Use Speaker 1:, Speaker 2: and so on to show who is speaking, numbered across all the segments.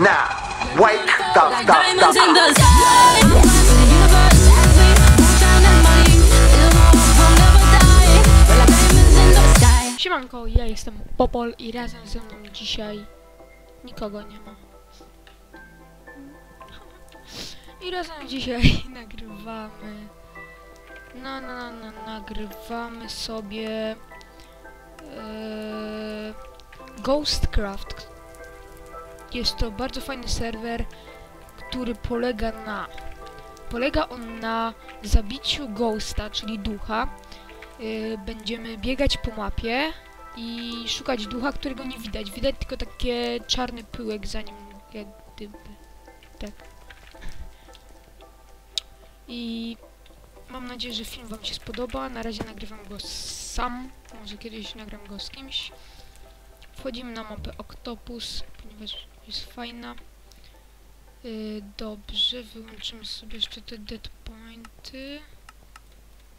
Speaker 1: Now,
Speaker 2: in the. The in the.
Speaker 3: Siemanko, ja jestem Popol i razem ze mną dzisiaj nikogo nie ma. I razem dzisiaj nagrywamy. No, no, no, nagrywamy sobie e, Ghostcraft. Jest to bardzo fajny serwer, który polega na polega on na zabiciu ghosta, czyli ducha. Y, będziemy biegać po mapie i szukać ducha, którego nie widać. Widać tylko takie czarny pyłek za nim, jak gdyby. Tak. I mam nadzieję, że film wam się spodoba. Na razie nagrywam go sam. Może kiedyś nagram go z kimś. Wchodzimy na mapę Octopus, ponieważ jest fajna. Y, dobrze, wyłączymy sobie jeszcze te dead pointy.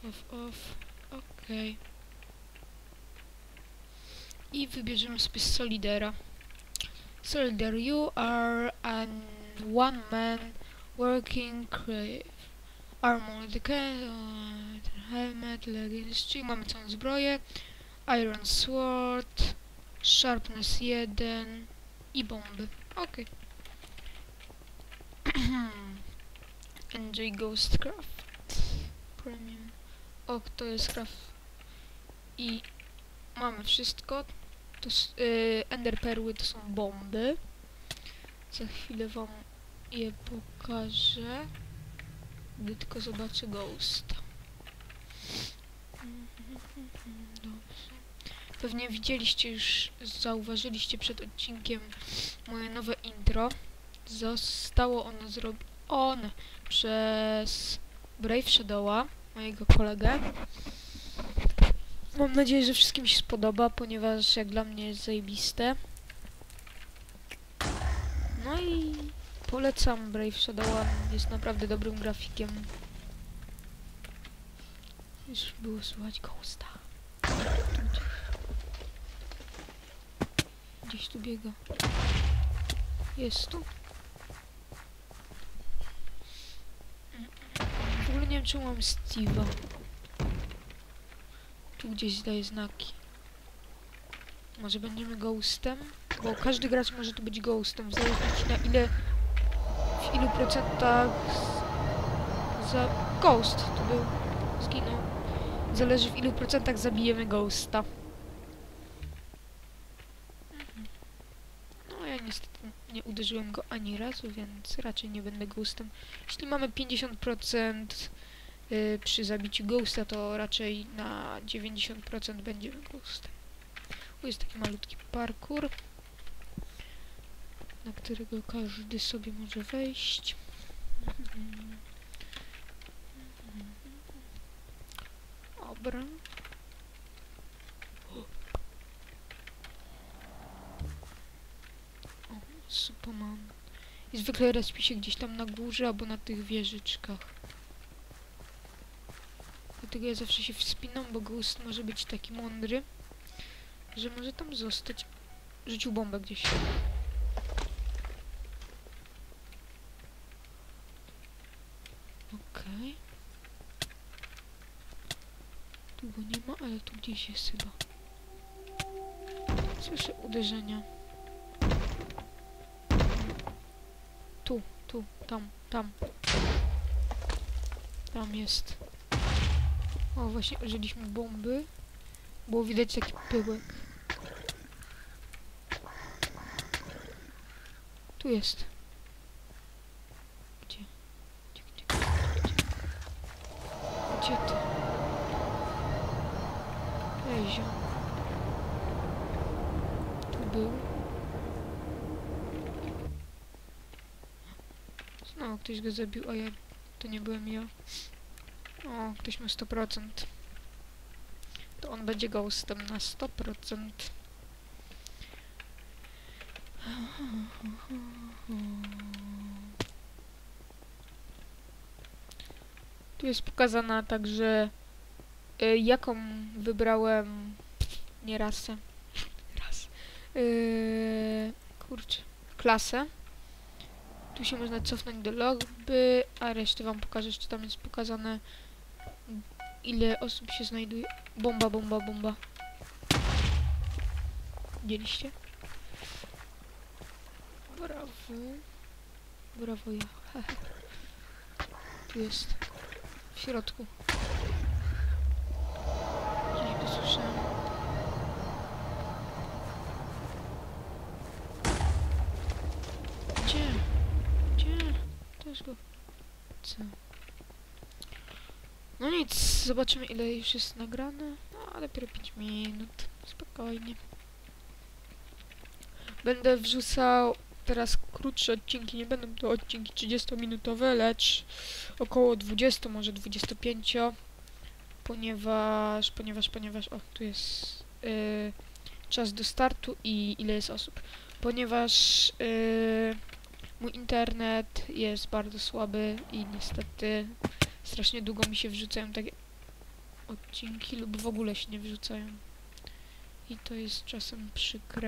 Speaker 3: Off, off. Okej. I wybierzemy sobie Solidera. Solider, you are an one man working crave. Armor, the helmet, leggings, czyli mamy całą zbroję. Iron Sword, Sharpness 1 i bomby. Okej. Enjoy Ghostcraft. Premium. O, to jest craft. I mamy wszystko. To s- y, Ender Perły to są bomby. Za chwilę wam je pokażę. Gdy tylko zobaczę Ghosta. Pewnie widzieliście już, zauważyliście przed odcinkiem moje nowe intro. Zostało ono zrobione przez Brave Shadowa mojego kolegę. Mam nadzieję, że wszystkim się spodoba, ponieważ jak dla mnie jest zajebiste. No i polecam Brave Shadowa, jest naprawdę dobrym grafikiem. Już było słychać Ghosta. Tu Gdzieś, tu biega. Jest tu. W ogóle nie wiem, czemu mam Steve'a. Tu gdzieś daje znaki. Może będziemy ghostem? Bo każdy gracz może tu być ghostem, w zależności na ile... w ilu procentach... z- za... ghost to był. Zginął. Zależy w ilu procentach zabijemy ghosta. Mhm. No ja niestety nie uderzyłem go ani razu, więc raczej nie będę ghostem. Jeśli mamy 50% y, przy zabiciu ghosta, to raczej na 90% będziemy ghostem. Tu jest taki malutki parkour, na którego każdy sobie może wejść. Dobra. O, Superman. I zwykle respi się gdzieś tam na górze albo na tych wieżyczkach. Dlatego ja zawsze się wspinam, bo Ghost może być taki mądry, że może tam zostać. Rzucił bombę gdzieś. Okej. Tu go nie ma, ale tu gdzieś jest chyba. Słyszę uderzenia. Tu, tam, tam. Tam jest. O, właśnie użyliśmy bomby. Było widać taki pyłek. Tu jest. Gdzie? Gdzie, gdzie, gdzie, gdzie? Gdzie. Tu był. Znowu ktoś go zabił, a ja... To nie byłem ja. O, ktoś ma 100%. To on będzie ghostem na 100%. Tu jest pokazana także y, jaką wybrałem nie rasę. Raz. Yy, kurczę. Klasę. Tu się można cofnąć do lobby, a resztę wam pokażę, jeszcze tam jest pokazane ile osób się znajduje. Bomba, bomba, bomba. Widzieliście? Brawo. Brawo ja. tu jest. W środku. Gdzieś go słyszałem. Gdzie? Gdzie? Go. Co? No nic, zobaczymy ile już jest nagrane. No, dopiero 5 minut. Spokojnie. Będę wrzucał teraz krótsze odcinki, nie będą to odcinki 30-minutowe, lecz około 20, może 25, ponieważ, ponieważ, ponieważ, o, tu jest y, czas do startu i ile jest osób. Ponieważ y, mój internet jest bardzo słaby i niestety strasznie długo mi się wrzucają takie odcinki lub w ogóle się nie wrzucają. I to jest czasem przykre.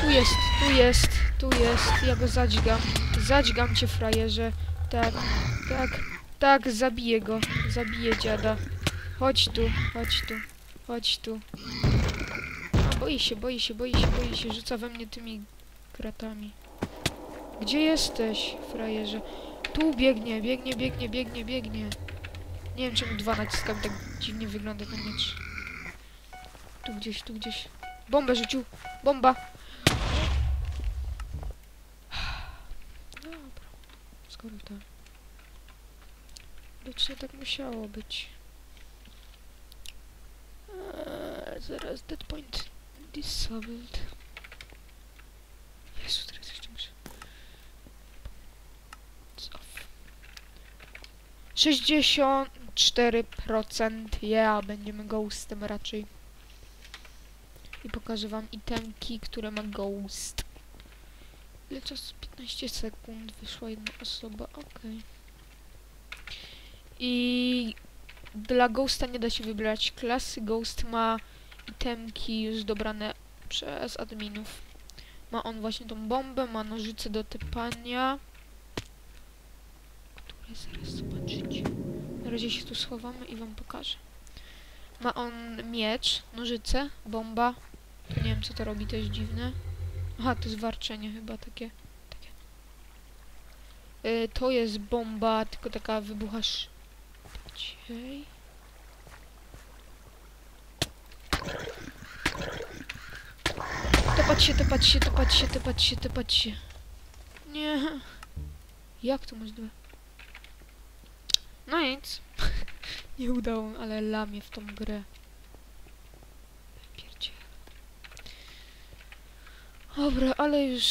Speaker 3: Tu jest, tu jest, tu jest. Ja go zadźgam. Zadźgam cię, frajerze. Tak, tak, tak, zabiję go. Zabiję dziada. Chodź tu, chodź tu, chodź tu. Boi się, boi się, boi się, boi się. Rzuca we mnie tymi kratami. Gdzie jesteś, frajerze? Tu biegnie, biegnie, biegnie, biegnie, biegnie. Nie wiem czemu dwa naciskam, tak dziwnie wygląda ten miecz. Tu gdzieś, tu gdzieś. Bombę rzucił! Bomba! Dobra. Skoro tak. Widocznie tak musiało być. Eee, zaraz, dead point disabled. Jezu, teraz jeszcze muszę... It's off. 64% ja będziemy ghostem raczej. I pokażę wam itemki, które ma ghost. Ile czasu? 15 sekund. Wyszła jedna osoba, okej. I dla ghosta nie da się wybrać klasy. Ghost ma itemki już dobrane przez adminów. Ma on właśnie tą bombę, ma nożyce do typania. Które zaraz zobaczycie. Na razie się tu schowamy i wam pokażę. Ma on miecz, nożyce, bomba. To nie wiem co to robi, to jest dziwne. Aha, to jest warczenie chyba takie. takie. Y, to jest bomba, tylko taka wybucha szybciej. Topać się, topać się, topać się, topać się, topać się. Nie. Jak to możliwe? No nic. Nie udało, ale lamię w tą grę. Pierdzie. Dobra, ale już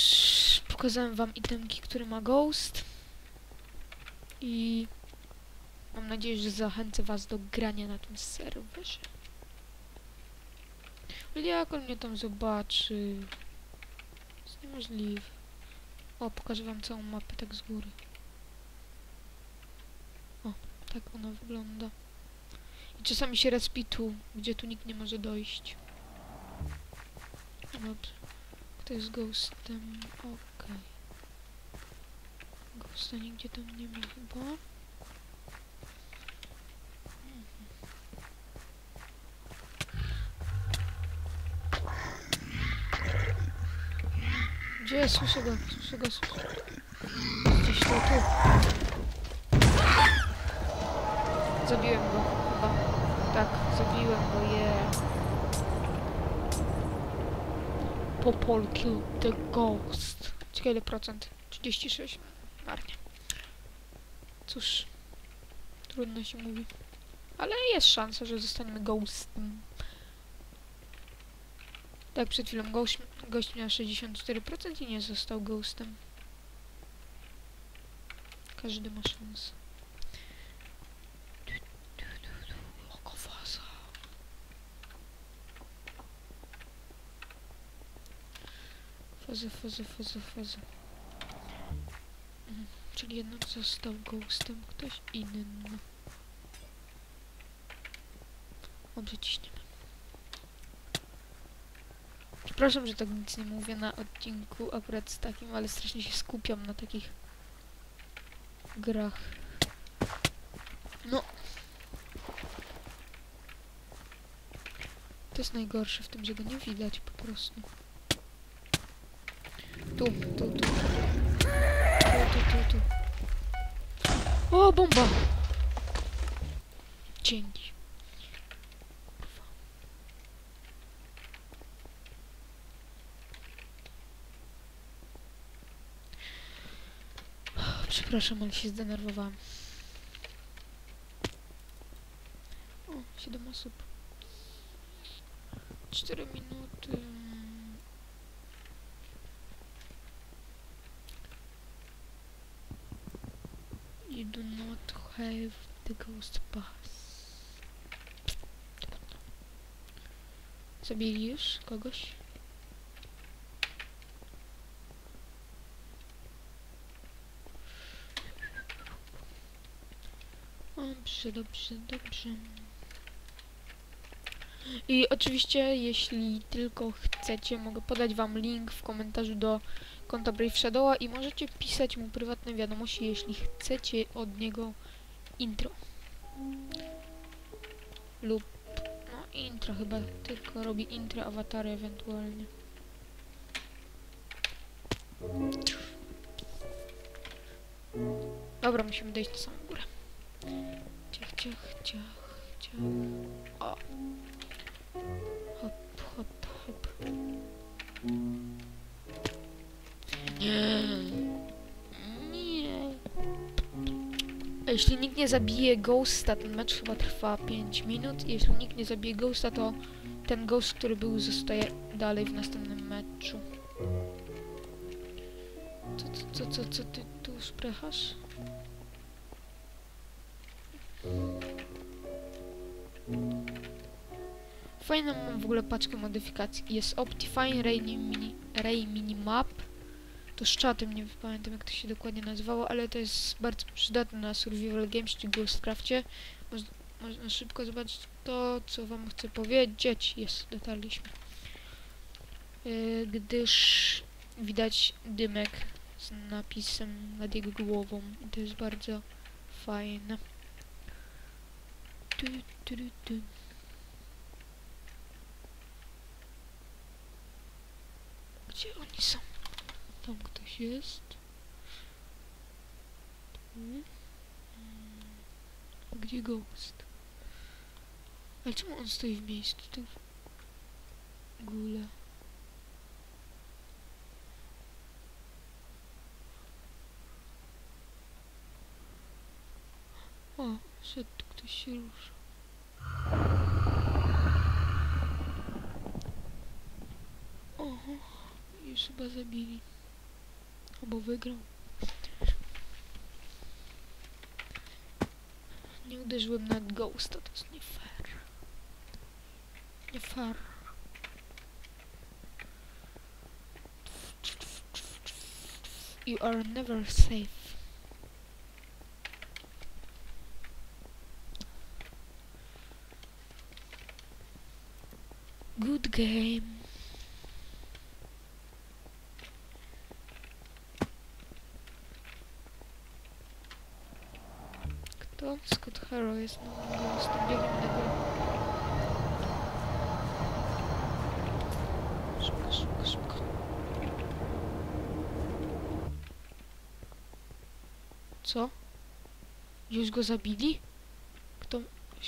Speaker 3: pokazałem wam itemki, które ma Ghost. I mam nadzieję, że zachęcę was do grania na tym serwerze. Ale jak on mnie tam zobaczy? To jest niemożliwe. O, pokażę wam całą mapę tak z góry. O, tak ona wygląda. I czasami się respi tu, gdzie tu nikt nie może dojść. Dobrze. Kto jest ghostem? Okej. Ghosta nigdzie tam nie ma chyba. Gdzie? Słyszę go, słyszę go. Gdzieś tu, tu. Zabiłem go, chyba. Tak, zabiłem go, je. Popol kill the ghost. Ciekawe ile procent? 36. Marnie. Cóż. Trudno się mówi. Ale jest szansa, że zostaniemy ghostem. Tak, przed chwilą gość, gość miał 64% i nie został ghostem. Każdy ma szansę. Faza, faza, faza, faza. Mhm. Czyli jednak został ghostem ktoś inny. Dobrze, ciśniemy. Przepraszam, że tak nic nie mówię na odcinku akurat z takim, ale strasznie się skupiam na takich grach. No. To jest najgorsze w tym, że go nie widać po prostu. Tu, tu, tu. Tu, tu, tu, tu. O, bomba! Dzięki. Przepraszam, ale się zdenerwowałam. O, 7 osób. 4 minuty. You do not have the ghost pass. Zabili już kogoś? Dobrze, dobrze, dobrze. I oczywiście, jeśli tylko chcecie, mogę podać wam link w komentarzu do konta Brave Shadowa i możecie pisać mu prywatne wiadomości, jeśli chcecie od niego intro. Lub, no intro chyba, tylko robi intro awatary ewentualnie. Dobra, musimy dojść na samą górę. Ciach, ciach, ciach. O. Hop, hop, hop. Nie. Nie. A Jeśli nikt nie zabije Ghosta, ten mecz chyba trwa 5 minut. Jeśli nikt nie zabije Ghosta, to ten Ghost, który był, zostaje dalej w następnym meczu. Co, co, co, co, co ty tu sprechasz? Fajną mam w ogóle paczkę modyfikacji. Jest Optifine Ray Mini, Ray Mini Map. To z czatem, nie pamiętam jak to się dokładnie nazywało, ale to jest bardzo przydatne na Survival Games czy Ghostcrafcie. Moż, można szybko zobaczyć to, co wam chcę powiedzieć. Jest, dotarliśmy. Yy, gdyż widać dymek z napisem nad jego głową. I to jest bardzo fajne. Tu, tu, tu, tu. Gdzie oni są? Tam ktoś jest. A Gdzie Ghost? Ale czemu on stoi w miejscu? Tu w ogóle. O, szedł ktoś się rusza. Oho, już chyba zabili. Albo wygrał. Nie uderzyłem na Ghosta, to jest nie fair. Nie fair. You are never safe. Good game. Harrow jest na ghost. Biegiem na górę. Szybko, szybko, szybko. Co? Już go zabili? Kto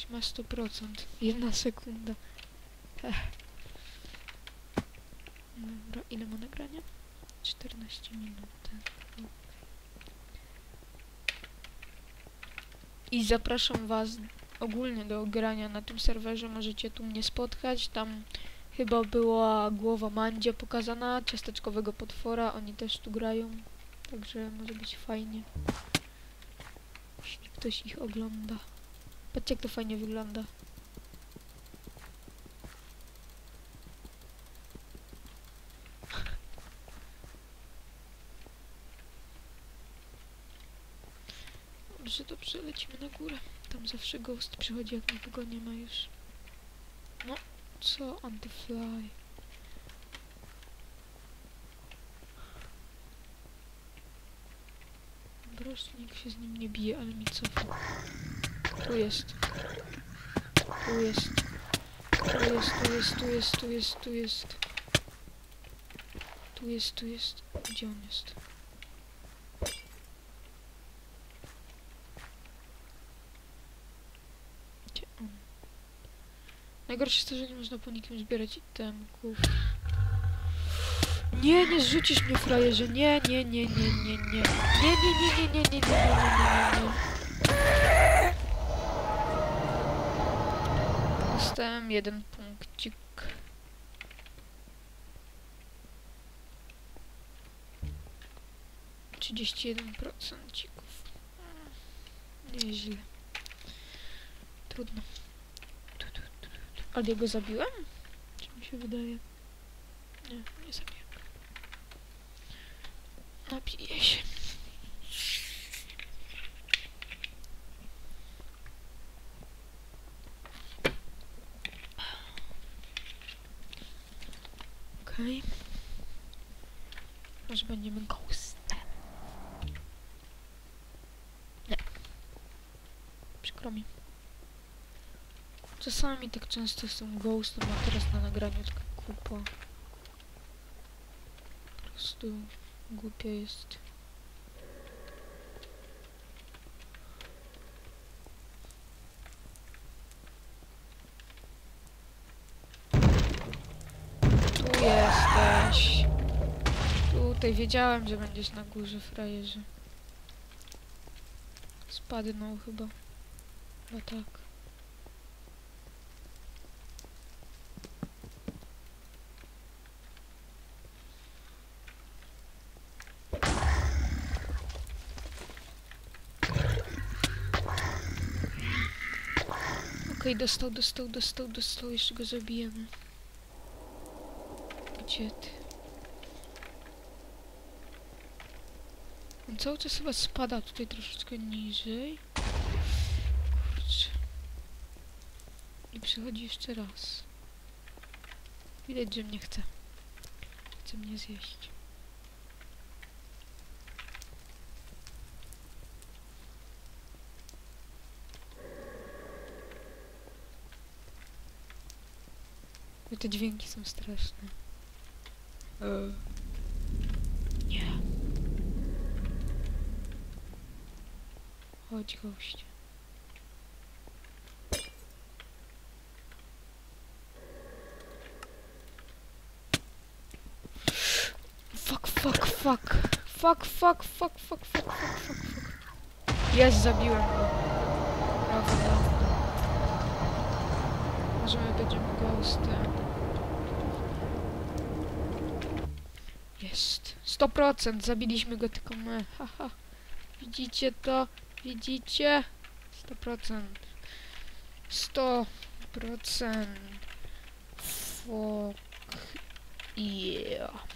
Speaker 3: ma 100%? Jedna sekunda. Ech. Dobra, ile ma nagrania? 14 minut. I zapraszam was ogólnie do grania na tym serwerze. Możecie tu mnie spotkać. Tam chyba była głowa Mandzia pokazana, ciasteczkowego potwora. Oni też tu grają. Także może być fajnie. Jeśli ktoś ich ogląda. Patrzcie jak to fajnie wygląda. Dobrze, dobrze, lecimy na górę. Tam zawsze ghost przychodzi, jak nikogo nie ma już. No, co on the fly? Proszę, nikt się z nim nie bije, ale mi cofa. Tu jest. Tu jest. Tu jest, tu jest, tu jest, tu jest, tu jest. Tu jest, tu jest. Gdzie on jest? Najgorsze jest to, że nie można po nikim zbierać itemków. Nie, nie zrzucisz mnie frajerze. Nie, nie, nie, nie, nie, nie. Nie, nie, nie, nie, nie, nie, nie, nie, nie, nie, nie. Dostałem jeden punkcik. Trzydzieści jeden procencików. Mm, Nieźle. Trudno. Ale ja go zabiłem? Czy mi się wydaje? Nie, nie zabiłem. Napiję się. Okej. Może będziemy ghostem. Nie. Przykro mi. Czasami tak często jestem ghostem, a teraz na nagraniu taka kupa. Po prostu głupie jest. Tu jesteś. Tutaj wiedziałem, że będziesz na górze, frajerze. Spadnął chyba. Chyba tak. Dostał, dostał, dostał, dostał. Jeszcze go zabijemy. Gdzie ty? On cały czas chyba spada tutaj troszeczkę niżej. Kurczę. I przychodzi jeszcze raz. Widać, że mnie chce. Chce mnie zjeść. I te dźwięki są straszne. E. Nie. Chodź, gość. Fuck, fuck, fuck. Fuck, fuck, fuck, fuck, fuck, fuck, fuck, fuck. Jest, zabiłem go. Prawda. Będziemy ghostem. Jest. 100% zabiliśmy go tylko my. Haha. Widzicie to? Widzicie? 100%. 100%. Fuck. Yeah.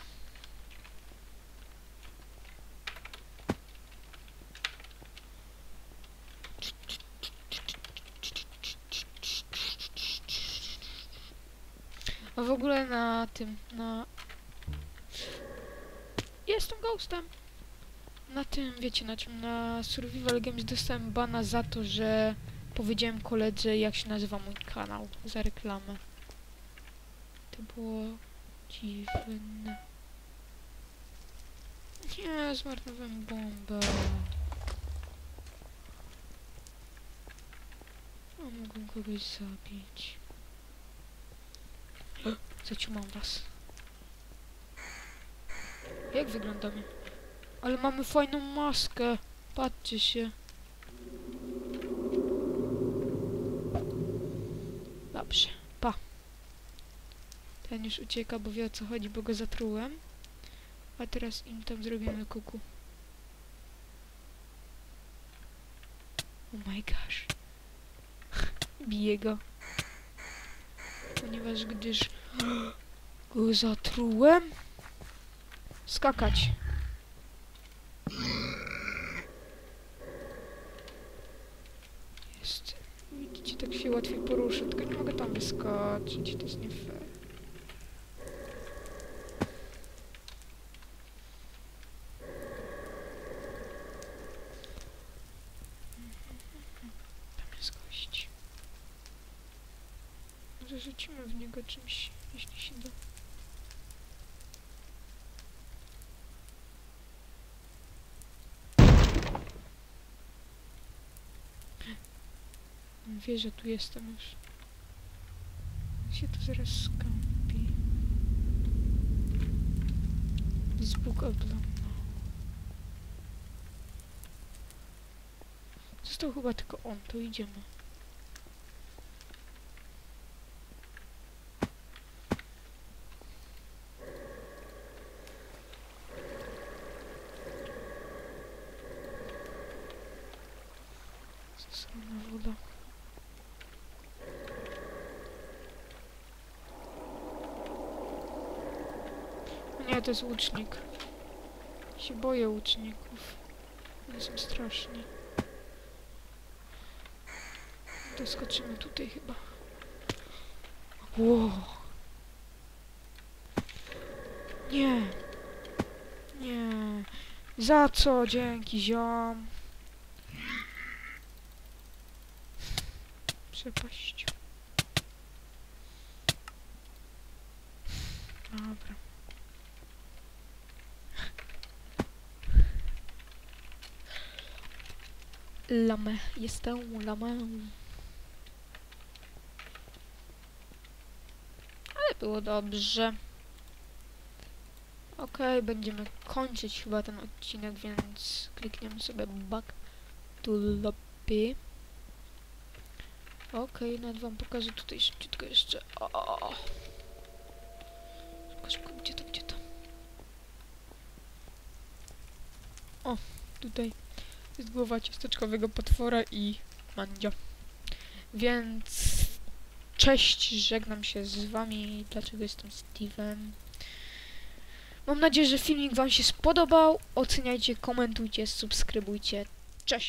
Speaker 3: A w ogóle na tym, na... Jestem ghostem. Na tym, wiecie na czym, na Survival Games dostałem bana za to, że powiedziałem koledze jak się nazywa mój kanał, za reklamę. To było dziwne. Nie, zmarnowałem bombę. A mogłem kogoś zabić. Zaciumam was. Jak wyglądamy? Ale mamy fajną maskę. Patrzcie się. Dobrze, pa. Ten już ucieka, bo wie o co chodzi, bo go zatrułem. A teraz im tam zrobimy kuku. Oh my gosh. Biję go. Ponieważ gdyż Zatrułem. Skakać. Jest. Widzicie, tak się łatwiej poruszę, tylko nie mogę tam wyskoczyć. To jest nie fair. Rzucimy w niego czymś Wie, że tu jestem już. Się tu zaraz skampi. Zbóg oblana. Został chyba tylko on, to idziemy. Nie, to jest łucznik. Się boję łuczników. One są straszni. Doskoczymy tutaj chyba. Wow. Nie. Nie. Za co? Dzięki, ziom. Przepaść. Dobra. Lamę. Jestem lamę. Ale było dobrze. Okej, będziemy kończyć chyba ten odcinek, więc klikniemy sobie back to lobby. Okej, nawet wam pokażę tutaj szybciutko jeszcze. O! Szybko, szybko, gdzie to, gdzie to? O, tutaj jest głowa ciasteczkowego potwora i mandzia. Więc cześć, żegnam się z wami. Dlaczego jestem Steven? Mam nadzieję, że filmik wam się spodobał. Oceniajcie, komentujcie, subskrybujcie. Cześć!